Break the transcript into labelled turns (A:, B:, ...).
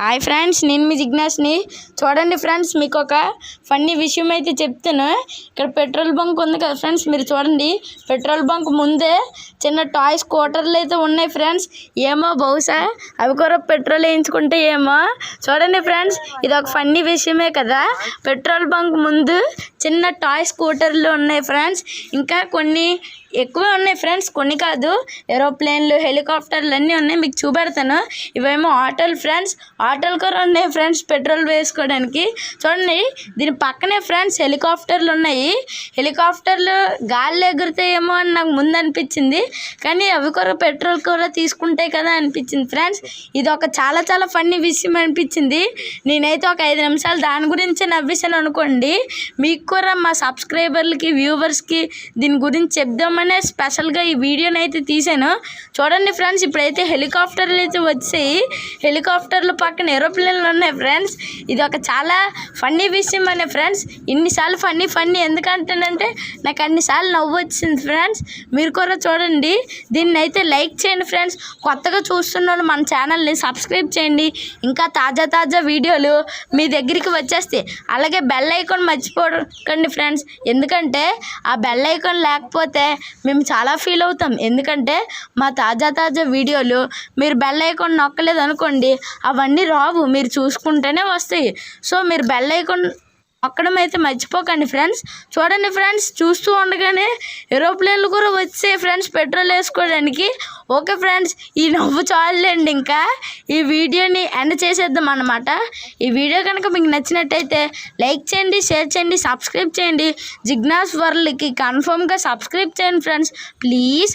A: Hi friends నేను మీ జిజ్ఞాస్ని. చూడండి friends మీకు ఒక ఫన్నీ విషయం అయితే చెప్తాను ఇక్కడ పెట్రోల్ బంక్ ఉంది కదా ఫ్రెండ్స్ మీరు చూడండి. పెట్రోల్ బంక్ ముందే చిన్న టాయ్ స్కూటర్లు అయితే ఉన్నాయి ఫ్రెండ్స్. ఏమో బహుశా అవి కూడా పెట్రోల్ వేయించుకుంటే ఏమో. చూడండి ఫ్రెండ్స్ ఇది ఒక ఫన్నీ విషయమే కదా. పెట్రోల్ బంక్ ముందు చిన్న టాయ్ స్కూటర్లు ఉన్నాయి ఫ్రెండ్స్. ఇంకా కొన్ని ఎక్కువే ఉన్నాయి ఫ్రెండ్స్ కొన్ని కాదు. ఏరోప్లేన్లు హెలికాప్టర్లు అన్నీ ఉన్నాయి మీకు చూపెడతాను. ఇవేమో ఆటోలు ఫ్రెండ్స్ ఆటోలు కూడా ఉన్నాయి ఫ్రెండ్స్ పెట్రోల్ వేసుకోవడానికి. చూడండి దీని పక్కనే ఫ్రెండ్స్ హెలికాప్టర్లు ఉన్నాయి. హెలికాప్టర్లు గాల్లో ఎగురుతాయేమో అని నాకు ముందు అనిపించింది. కానీ అవి కూడా పెట్రోల్ కూడా తీసుకుంటాయి కదా అనిపించింది ఫ్రెండ్స్. ఇది ఒక చాలా చాలా ఫన్నీ విషయం అనిపించింది. నేనైతే ఒక ఐదు నిమిషాలు దాని గురించి నవ్వేసాను అనుకోండి. మీకు కూడా మా సబ్స్క్రైబర్లకి వ్యూవర్స్కి దీని గురించి చెప్దామనే స్పెషల్గా ఈ వీడియోని అయితే తీసాను చూడండి ఫ్రెండ్స్ ఇప్పుడైతే హెలికాప్టర్లు అయితే వచ్చాయి. హెలికాప్టర్లు పక్క పక్కన ఏరోప్లేన్లు ఉన్నాయి ఫ్రెండ్స్. ఇది ఒక చాలా ఫన్నీ విషయం అనే ఫ్రెండ్స్. ఇన్నిసార్లు ఫన్నీ ఫన్నీ ఎందుకంటానంటే నాకు అన్నిసార్లు నవ్వు వచ్చింది ఫ్రెండ్స్. మీరు కూడా చూడండి. దీన్ని అయితే లైక్ చేయండి ఫ్రెండ్స్. కొత్తగా చూస్తున్న మన ఛానల్ని సబ్స్క్రైబ్ చేయండి. ఇంకా తాజా తాజా వీడియోలు మీ దగ్గరికి వచ్చేస్తాయి. అలాగే బెల్ ఐకాన్ మర్చిపోకండి ఫ్రెండ్స్. ఎందుకంటే ఆ బెల్ ఐకాన్ లేకపోతే మేము చాలా ఫీల్ అవుతాం. ఎందుకంటే మా తాజా తాజా వీడియోలు మీరు బెల్ ఐకాన్ నొక్కలేదు అనుకోండి అవన్నీ రావు. మీరు చూసుకుంటేనే వస్తాయి. సో మీరు బెల్ ఐకాన్ నొక్కడం అయితే మర్చిపోకండి ఫ్రెండ్స్ చూడండి ఫ్రెండ్స్ చూస్తూ ఉండగానే ఏరోప్లేన్లు కూడా వచ్చాయి ఫ్రెండ్స్ పెట్రోల్ వేసుకోవడానికి. ఓకే ఫ్రెండ్స్ ఈ నవ్వు చాలండి ఇంకా. ఈ వీడియోని ఎండ్ చేసేద్దాం అనమాట ఈ వీడియో కనుక మీకు నచ్చినట్టయితే లైక్ చేయండి షేర్ చేయండి సబ్స్క్రైబ్ చేయండి. జిగ్నాస్ వరల్డ్కి కన్ఫర్మ్గా సబ్స్క్రైబ్ చేయండి ఫ్రెండ్స్ ప్లీజ్